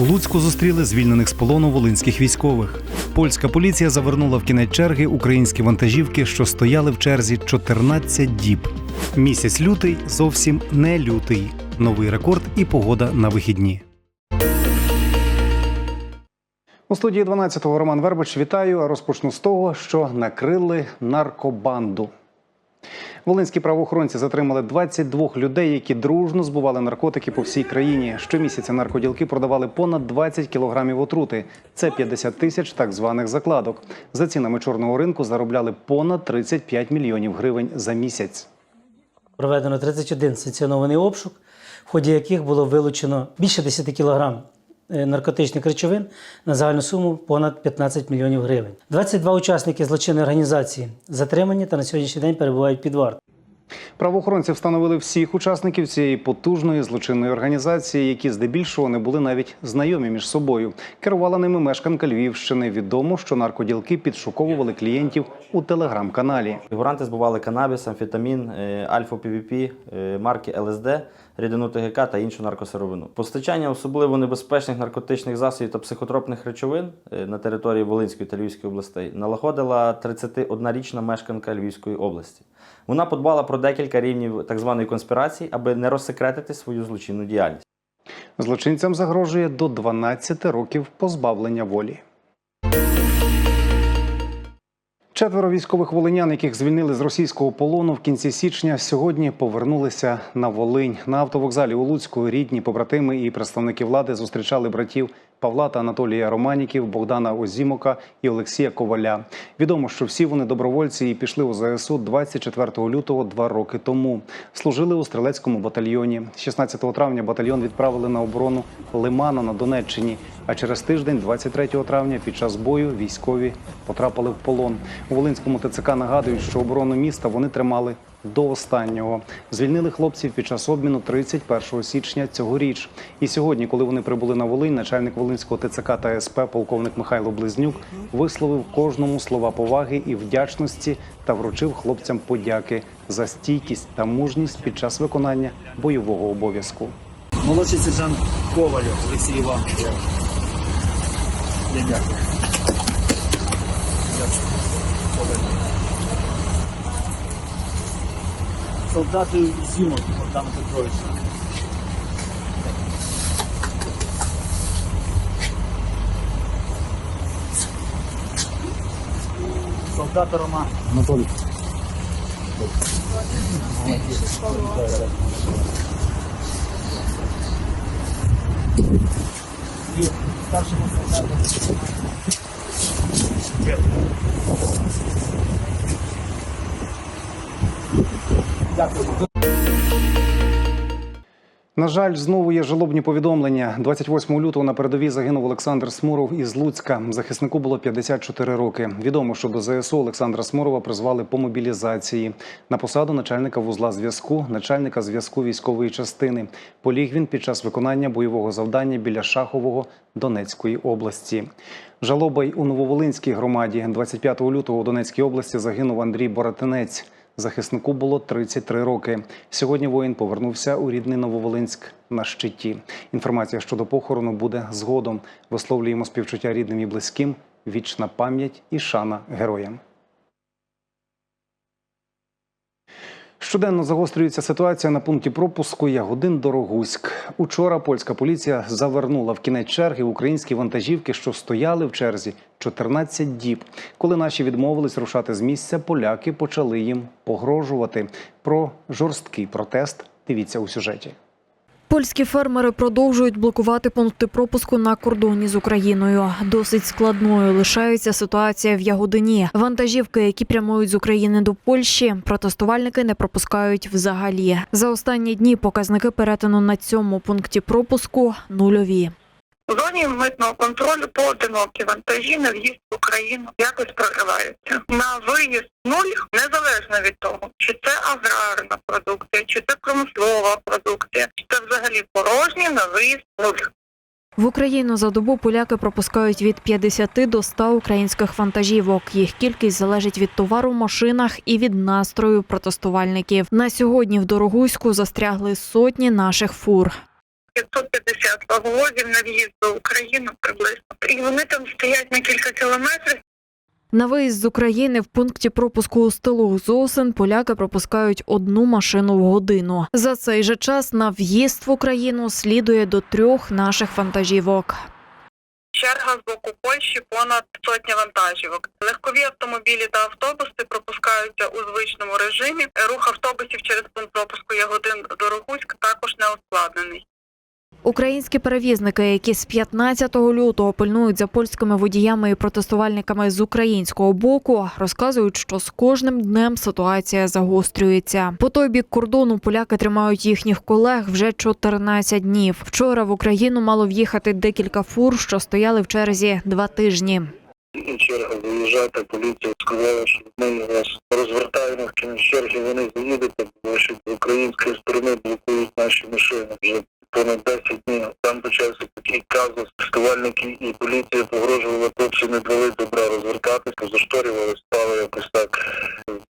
У Луцьку зустріли звільнених з полону волинських військових. Польська поліція завернула в кінець черги українські вантажівки, що стояли в черзі 14 діб. Місяць лютий зовсім не лютий. Новий рекорд і погода на вихідні. У студії 12-го Роман Вербич вітаю. Розпочну з того, що накрили наркобанду. Волинські правоохоронці затримали 22 людей, які дружно збували наркотики по всій країні. Щомісяця наркоділки продавали понад 20 кілограмів отрути. Це 50 тисяч так званих закладок. За цінами чорного ринку заробляли понад 35 мільйонів гривень за місяць. Проведено 31 санкціонований обшук, в ході яких було вилучено більше 10 кілограм е, наркотичних речовин на загальну суму понад 15 мільйонів гривень. 22 учасники злочинної організації затримані та на сьогоднішній день перебувають під вартою. Правоохоронці встановили всіх учасників цієї потужної злочинної організації, які здебільшого не були навіть знайомі між собою. Керувала ними мешканка Львівщини. Відомо, що наркоділки підшуковували клієнтів у телеграм-каналі. Фігуранти збували канабіс, амфетамін, е, альфа-ПВП, е, марки ЛСД, рідину ТГК та іншу наркосировину. Постачання особливо небезпечних наркотичних засобів та психотропних речовин е, на території Волинської та Львівської областей налагодила 31-річна мешканка Львівської області. Вона подбала про декілька рівнів так званої конспірації, аби не розсекретити свою злочинну діяльність. Злочинцям загрожує до 12 років позбавлення волі. Четверо військових волинян, яких звільнили з російського полону в кінці січня, сьогодні повернулися на Волинь. На автовокзалі у Луцьку рідні, побратими і представники влади зустрічали братів Павла та Анатолія Романіків, Богдана Озімока і Олексія Коваля. Відомо, що всі вони добровольці і пішли у ЗСУ 24 лютого два роки тому. Служили у стрілецькому батальйоні. 16 травня батальйон відправили на оборону Лимана на Донеччині. А через тиждень, 23 травня, під час бою військові потрапили в полон. У Волинському ТЦК нагадують, що оборону міста вони тримали до останнього. Звільнили хлопців під час обміну 31 січня цьогоріч. І сьогодні, коли вони прибули на Волинь, начальник Волинського ТЦК та СП, полковник Михайло Близнюк, висловив кожному слова поваги і вдячності та вручив хлопцям подяки за стійкість та мужність під час виконання бойового обов'язку. Молодший сержант Ковалів Олексій Іванович. Я дякую. Солдату Зімок Богдану Петровичу. Солдата Роман. Анатолій. І старшому солдату. Дякую. На жаль, знову є жалобні повідомлення. 28 лютого на передовій загинув Олександр Смуров із Луцька. Захиснику було 54 роки. Відомо, що до ЗСУ Олександра Смурова призвали по мобілізації на посаду начальника вузла зв'язку, начальника зв'язку військової частини. Поліг він під час виконання бойового завдання біля Шахового Донецької області. Жалоба й у Нововолинській громаді 25 лютого у Донецькій області загинув Андрій Боратинець. Захиснику було 33 роки. Сьогодні воїн повернувся у рідний Нововолинськ на щиті. Інформація щодо похорону буде згодом. Висловлюємо співчуття рідним і близьким. Вічна пам'ять і шана героям. Щоденно загострюється ситуація на пункті пропуску Ягодин Дорогуськ. Учора польська поліція завернула в кінець черги українські вантажівки, що стояли в черзі 14 діб. Коли наші відмовились рушати з місця, поляки почали їм погрожувати. Про жорсткий протест дивіться у сюжеті. Польські фермери продовжують блокувати пункти пропуску на кордоні з Україною. Досить складною лишається ситуація в Ягодині. Вантажівки, які прямують з України до Польщі, протестувальники не пропускають взагалі. За останні дні показники перетину на цьому пункті пропуску нульові. У зоні митного контролю поодинокі вантажі на в'їзд в Україну якось прориваються. На виїзд нуль незалежно від того, чи це аграрна продукція, чи це промислова продукція, чи це взагалі порожні на виїзд нуль. В Україну за добу поляки пропускають від 50 до 100 українських вантажівок. Їх кількість залежить від товару в машинах і від настрою протестувальників. На сьогодні в Дорогуську застрягли сотні наших фур. 550 вагонів на в'їзд до України приблизно. І вони там стоять на кілька кілометрів. На виїзд з України в пункті пропуску у столу Зосин поляки пропускають одну машину в годину. За цей же час на в'їзд в Україну слідує до трьох наших вантажівок. Черга з боку Польщі понад сотня вантажівок. Легкові автомобілі та автобуси пропускаються у звичному режимі. Рух автобусів через пункт пропуску Ягодин до Рогуськ також не ускладнений. Українські перевізники, які з 15 лютого пильнують за польськими водіями і протестувальниками з українського боку, розказують, що з кожним днем ситуація загострюється. По той бік кордону поляки тримають їхніх колег вже 14 днів. Вчора в Україну мало в'їхати декілька фур, що стояли в черзі два тижні. черга виїжджати, поліція сказала, що ми вас розвертаємо в кінець черги, вони заїдете, тому що з сторони блокують наші машини вже понад 10 днів. Там почався такий казус, фестивальники і поліція погрожувала хлопці не дали добра розвертатися, зашторювали, стали якось так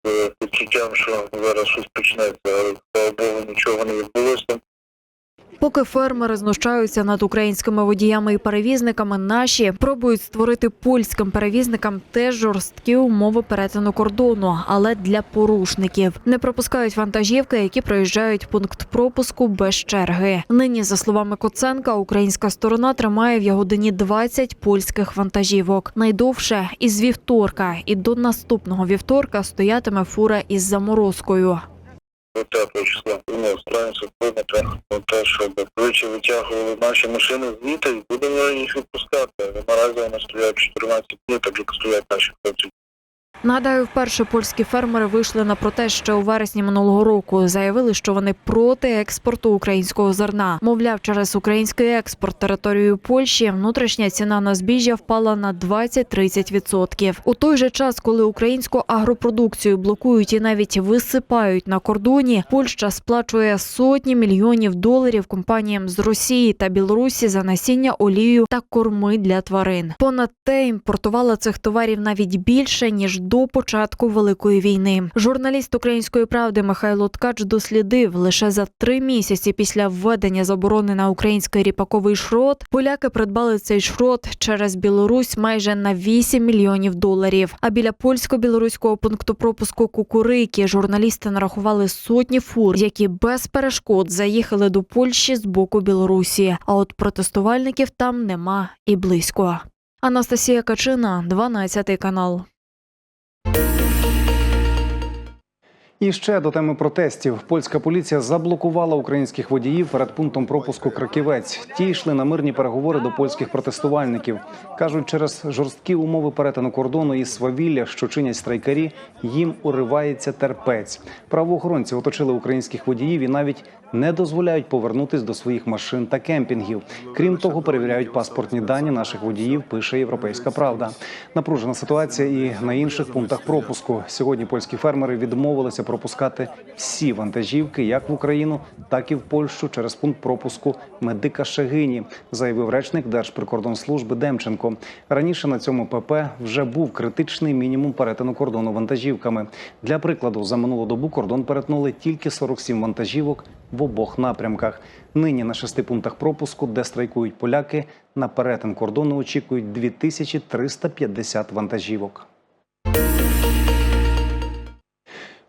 з відчуттям, що зараз щось почнеться, але слава Богу, нічого не відбулося. Поки фермери знущаються над українськими водіями і перевізниками, наші пробують створити польським перевізникам теж жорсткі умови перетину кордону, але для порушників не пропускають вантажівки, які проїжджають пункт пропуску без черги. Нині, за словами Коценка, українська сторона тримає в Ягодині 20 польських вантажівок. Найдовше із вівторка, і до наступного вівторка стоятиме фура із заморозкою. 20 числа Ми стараємося вплинути на те, щоб швидше витягували наші машини звідти і будемо їх відпускати. Наразі вони стоять 14 днів, так як стоять наші хлопці. Нагадаю, вперше польські фермери вийшли на протест ще у вересні минулого року. Заявили, що вони проти експорту українського зерна. Мовляв, через український експорт територією Польщі внутрішня ціна на збіжжя впала на 20-30%. У той же час, коли українську агропродукцію блокують і навіть висипають на кордоні, Польща сплачує сотні мільйонів доларів компаніям з Росії та Білорусі за насіння, олію та корми для тварин. Понад те імпортувала цих товарів навіть більше ніж до початку великої війни. Журналіст української правди Михайло Ткач дослідив лише за три місяці після введення заборони на український ріпаковий шрот. Поляки придбали цей шрот через Білорусь майже на 8 мільйонів доларів. А біля польсько-білоруського пункту пропуску Кукурики журналісти нарахували сотні фур, які без перешкод заїхали до Польщі з боку Білорусі. А от протестувальників там нема і близько. Анастасія Качина, 12 канал. І ще до теми протестів. Польська поліція заблокувала українських водіїв перед пунктом пропуску Краківець. Ті йшли на мирні переговори до польських протестувальників. кажуть, через жорсткі умови перетину кордону і свавілля, що чинять страйкарі, їм уривається терпець. Правоохоронці оточили українських водіїв і навіть не дозволяють повернутись до своїх машин та кемпінгів. Крім того, перевіряють паспортні дані наших водіїв. Пише Європейська Правда. Напружена ситуація і на інших пунктах пропуску. Сьогодні польські фермери відмовилися пропускати всі вантажівки, як в Україну, так і в Польщу через пункт пропуску медика Шегині, заявив речник Держприкордонслужби Демченко. Раніше на цьому ПП вже був критичний мінімум перетину кордону вантажівками. Для прикладу, за минулу добу кордон перетнули тільки 47 вантажівок в обох напрямках. Нині на шести пунктах пропуску, де страйкують поляки, на перетин кордону очікують 2350 вантажівок.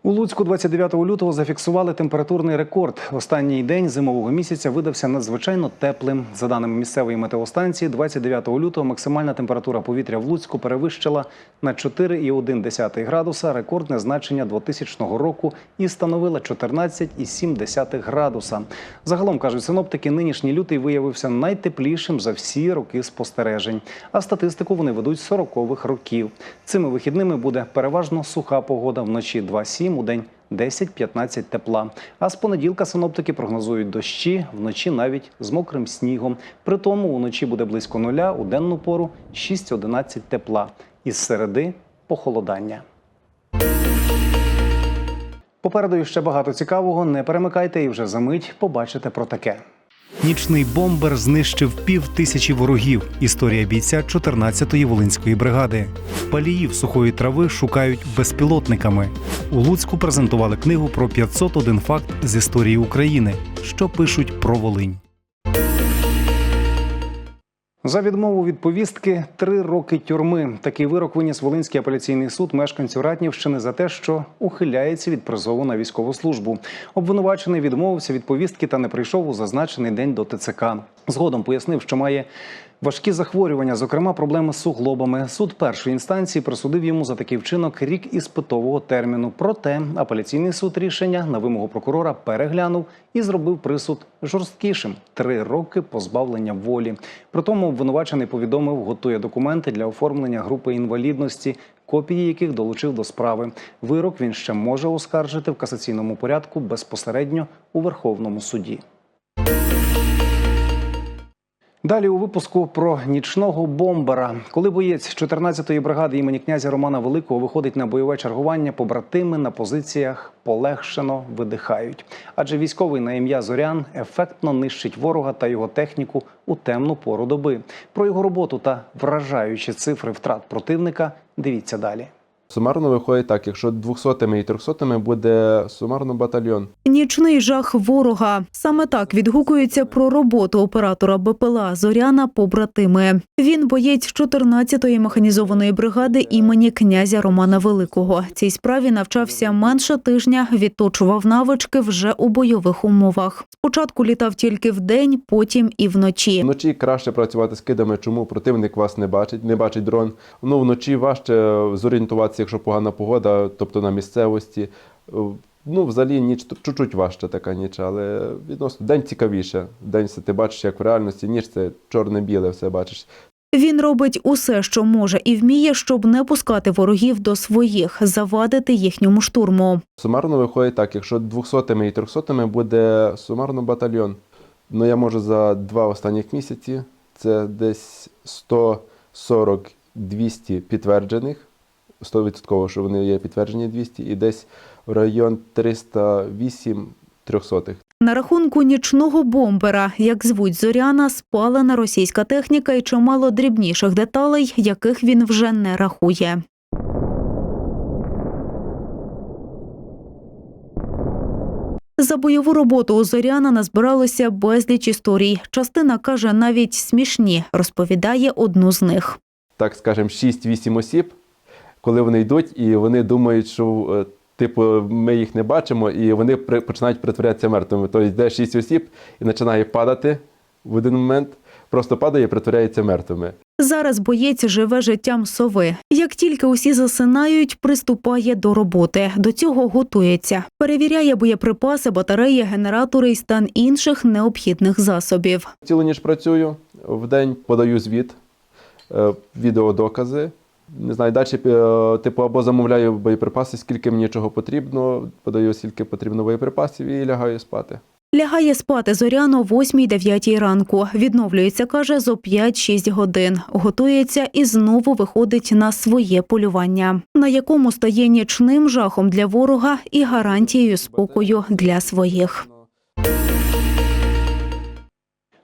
У Луцьку 29 лютого зафіксували температурний рекорд. Останній день зимового місяця видався надзвичайно теплим. За даними місцевої метеостанції, 29 лютого максимальна температура повітря в Луцьку перевищила на 4,1 градуса рекордне значення 2000 року і становила 14,7 градуса. Загалом кажуть синоптики, нинішній лютий виявився найтеплішим за всі роки спостережень. А статистику вони ведуть з 40-х років. Цими вихідними буде переважно суха погода вночі 2-7, у день 10-15 тепла. А з понеділка синоптики прогнозують дощі, вночі навіть з мокрим снігом. При тому уночі буде близько нуля, у денну пору 6-11 тепла. Із середи похолодання. Попереду ще багато цікавого. Не перемикайте і вже за мить побачите про таке. Нічний бомбер знищив пів тисячі ворогів. Історія бійця 14-ї волинської бригади. Паліїв сухої трави шукають безпілотниками. У Луцьку презентували книгу про 501 факт з історії України, що пишуть про Волинь. За відмову від повістки три роки тюрми. Такий вирок виніс Волинський апеляційний суд мешканцю Ратнівщини за те, що ухиляється від призову на військову службу. Обвинувачений відмовився від повістки та не прийшов у зазначений день до ТЦК. Згодом пояснив, що має важкі захворювання, зокрема проблеми з суглобами. Суд першої інстанції присудив йому за такий вчинок рік іспитового терміну. Проте апеляційний суд рішення на вимогу прокурора переглянув і зробив присуд жорсткішим три роки позбавлення волі. При тому обвинувачений повідомив, готує документи для оформлення групи інвалідності, копії яких долучив до справи. Вирок він ще може оскаржити в касаційному порядку безпосередньо у Верховному суді. Далі у випуску про нічного бомбера. Коли боєць 14-ї бригади імені князя Романа Великого виходить на бойове чергування, побратими на позиціях полегшено видихають. Адже військовий на ім'я Зорян ефектно нищить ворога та його техніку у темну пору доби. Про його роботу та вражаючі цифри втрат противника дивіться далі. Сумарно виходить так, якщо 200-ми і 300-ми буде сумарно батальйон. Нічний жах ворога. Саме так відгукується про роботу оператора БПЛА Зоряна побратими. Він боєць 14-ї механізованої бригади імені князя Романа Великого. Цій справі навчався менше тижня, відточував навички вже у бойових умовах. Спочатку літав тільки вдень, потім і вночі. Вночі краще працювати з кидами, чому противник вас не бачить, не бачить дрон. Ну вночі важче зорієнтуватися, якщо погана погода, тобто на місцевості. Ну, взагалі ніч чуть-чуть важче така ніч, але відносно день цікавіше. День все ти бачиш, як в реальності, ніч це чорне-біле, все бачиш. Він робить усе, що може і вміє, щоб не пускати ворогів до своїх, завадити їхньому штурму. Сумарно виходить так, якщо 200-ми і 300-ми буде сумарно батальйон. Ну я можу за два останніх місяці, це десь 140-200 підтверджених, 100% що вони є підтверджені 200, і десь в район 308 трьохсотих. На рахунку нічного бомбера, як звуть Зоряна, спалена російська техніка і чимало дрібніших деталей, яких він вже не рахує. За бойову роботу у Зоряна назбиралося безліч історій. Частина каже навіть смішні, розповідає одну з них. так скажемо, 6-8 осіб, коли вони йдуть, і вони думають, що е, типу ми їх не бачимо, і вони починають притворятися мертвими. Тобто йде 6 осіб і починає падати в один момент, просто падає і притворяється мертвими. Зараз боєць живе життям сови. Як тільки усі засинають, приступає до роботи. До цього готується. Перевіряє боєприпаси, батареї, генератори і стан інших необхідних засобів. Цілу ніч працюю, в день подаю звіт, е, відеодокази. Не знаю, далі, е, типу, або замовляю боєприпаси, скільки мені чого потрібно, подаю, скільки потрібно боєприпасів і лягаю спати. Лягає спати зоряно о 8-9 ранку. Відновлюється, каже, зо 5-6 годин. Готується і знову виходить на своє полювання, на якому стає нічним жахом для ворога і гарантією спокою для своїх.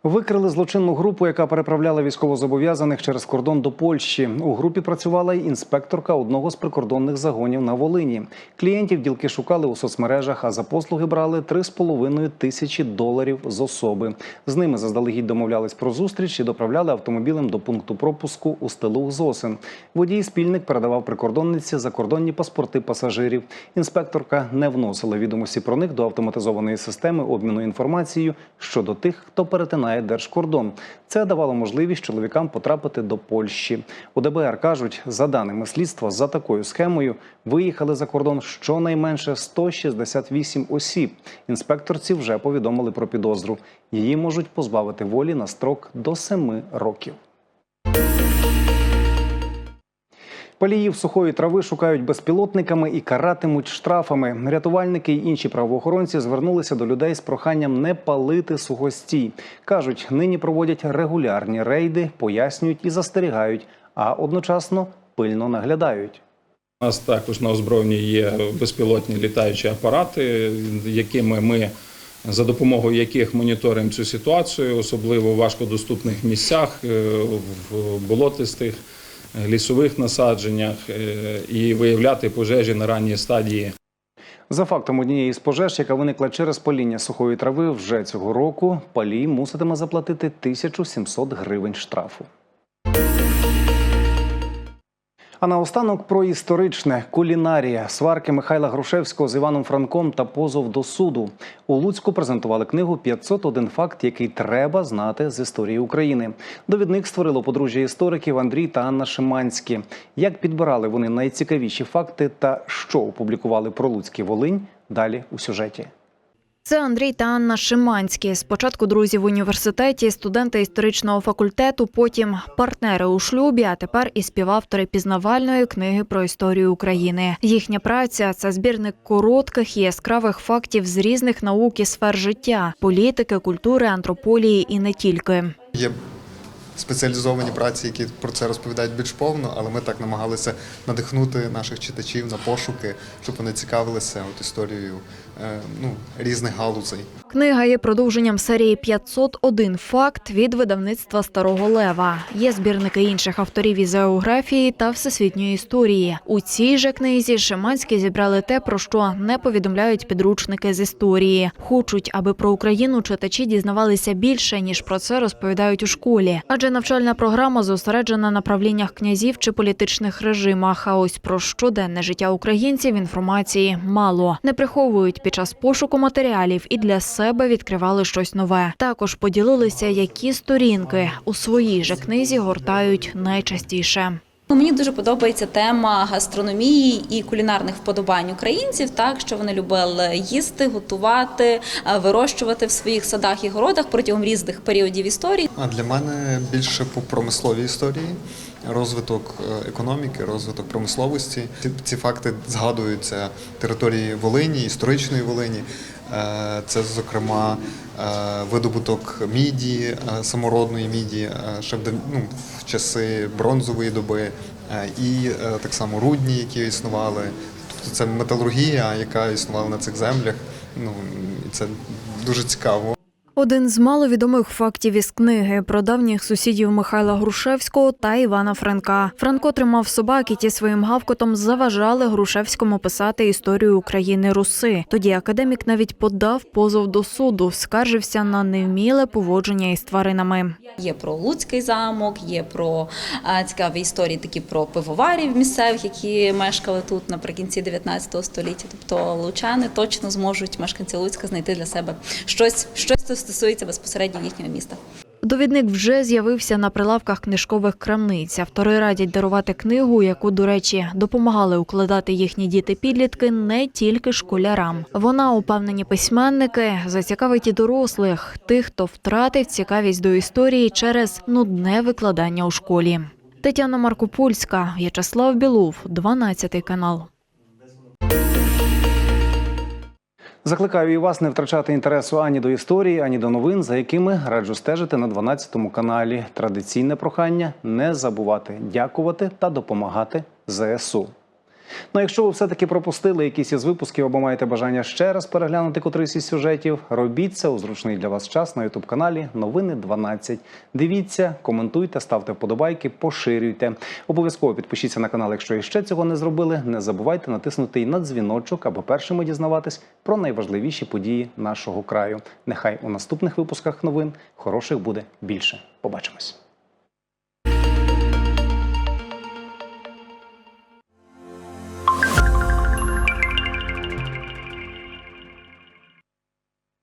Викрили злочинну групу, яка переправляла військовозобов'язаних через кордон до Польщі. У групі працювала й інспекторка одного з прикордонних загонів на Волині. Клієнтів ділки шукали у соцмережах, а за послуги брали 3,5 тисячі доларів з особи. З ними заздалегідь домовлялись про зустріч і доправляли автомобілем до пункту пропуску у стилу Зосин. Водій спільник передавав прикордонниці закордонні паспорти пасажирів. Інспекторка не вносила відомості про них до автоматизованої системи обміну інформацією щодо тих, хто перетинає держкордон. Це давало можливість чоловікам потрапити до Польщі. У ДБР кажуть, за даними слідства, за такою схемою виїхали за кордон щонайменше 168 осіб. Інспекторці вже повідомили про підозру. Її можуть позбавити волі на строк до 7 років. Паліїв сухої трави шукають безпілотниками і каратимуть штрафами. Рятувальники й інші правоохоронці звернулися до людей з проханням не палити сухостій. кажуть, нині проводять регулярні рейди, пояснюють і застерігають, а одночасно пильно наглядають. У нас також на озброєнні є безпілотні літаючі апарати, якими ми за допомогою яких моніторимо цю ситуацію, особливо в важкодоступних місцях, е, в болотистих, лісових насадженнях, е, і виявляти пожежі на ранній стадії. За фактом однієї з пожеж, яка виникла через паління сухої трави, вже цього року палій муситиме заплатити 1700 гривень штрафу. А наостанок про історичне кулінарія сварки Михайла Грушевського з Іваном Франком та позов до суду. У Луцьку презентували книгу «501 факт, який треба знати з історії України. Довідник створило подружжя істориків Андрій та Анна Шиманські. Як підбирали вони найцікавіші факти та що опублікували про Луцький Волинь? Далі у сюжеті. Це Андрій та Анна Шиманські. Спочатку друзі в університеті, студенти історичного факультету, потім партнери у шлюбі, а тепер і співавтори пізнавальної книги про історію України. Їхня праця це збірник коротких і яскравих фактів з різних наук і сфер життя: політики, культури, антрополії і не тільки. Є спеціалізовані праці, які про це розповідають більш повно, але ми так намагалися надихнути наших читачів на пошуки, щоб вони цікавилися от історією ну, різних галузей. Книга є продовженням серії «501 факт від видавництва Старого Лева. Є збірники інших авторів із географії та всесвітньої історії. У цій же книзі Шиманські зібрали те, про що не повідомляють підручники з історії. Хочуть, аби про Україну читачі дізнавалися більше ніж про це розповідають у школі. Адже навчальна програма зосереджена на правліннях князів чи політичних режимах. А ось про щоденне життя українців інформації мало. Не приховують під час пошуку матеріалів і для себе відкривали щось нове. Також поділилися, які сторінки у своїй же книзі гортають найчастіше. Ну, Мені дуже подобається тема гастрономії і кулінарних вподобань українців, так що вони любили їсти, готувати, е, вирощувати в своїх садах і городах протягом різних періодів історії. А для мене більше по промисловій історії, розвиток е, економіки, розвиток промисловості. Ці, ці факти згадуються території Волині, історичної Волині. Е, Це, зокрема, е, видобуток міді, е, самородної міді, ще ну, в часи бронзової доби, і так само рудні, які існували. Тобто це металургія, яка існувала на цих землях. Ну, і це дуже цікаво. Один з маловідомих фактів із книги про давніх сусідів Михайла Грушевського та Івана Франка. Франко тримав собак, і ті своїм гавкотом заважали Грушевському писати історію України Руси. Тоді академік навіть подав позов до суду, скаржився на невміле поводження із тваринами. Є про Луцький замок, є про цікаві історії, такі про пивоварів місцевих, які мешкали тут наприкінці 19 століття. Тобто лучани точно зможуть мешканці Луцька знайти для себе щось, щось що стосується безпосередньо їхнього міста. Довідник вже з'явився на прилавках книжкових крамниць. Автори радять дарувати книгу, яку, до речі, допомагали укладати їхні діти-підлітки не тільки школярам. Вона, упевнені письменники, зацікавить і дорослих, тих, хто втратив цікавість до історії через нудне викладання у школі. Тетяна Маркопольська, В'ячеслав Білов, 12 канал. Закликаю і вас не втрачати інтересу ані до історії, ані до новин, за якими раджу стежити на 12 каналі. Традиційне прохання не забувати дякувати та допомагати ЗСУ. Ну, якщо ви все-таки пропустили якісь із випусків або маєте бажання ще раз переглянути котрийсь із сюжетів, робіть це у зручний для вас час на ютуб каналі Новини 12. Дивіться, коментуйте, ставте вподобайки, поширюйте. Обов'язково підпишіться на канал, якщо іще цього не зробили. Не забувайте натиснути і на дзвіночок, аби першими дізнаватись про найважливіші події нашого краю. Нехай у наступних випусках новин хороших буде більше. Побачимось.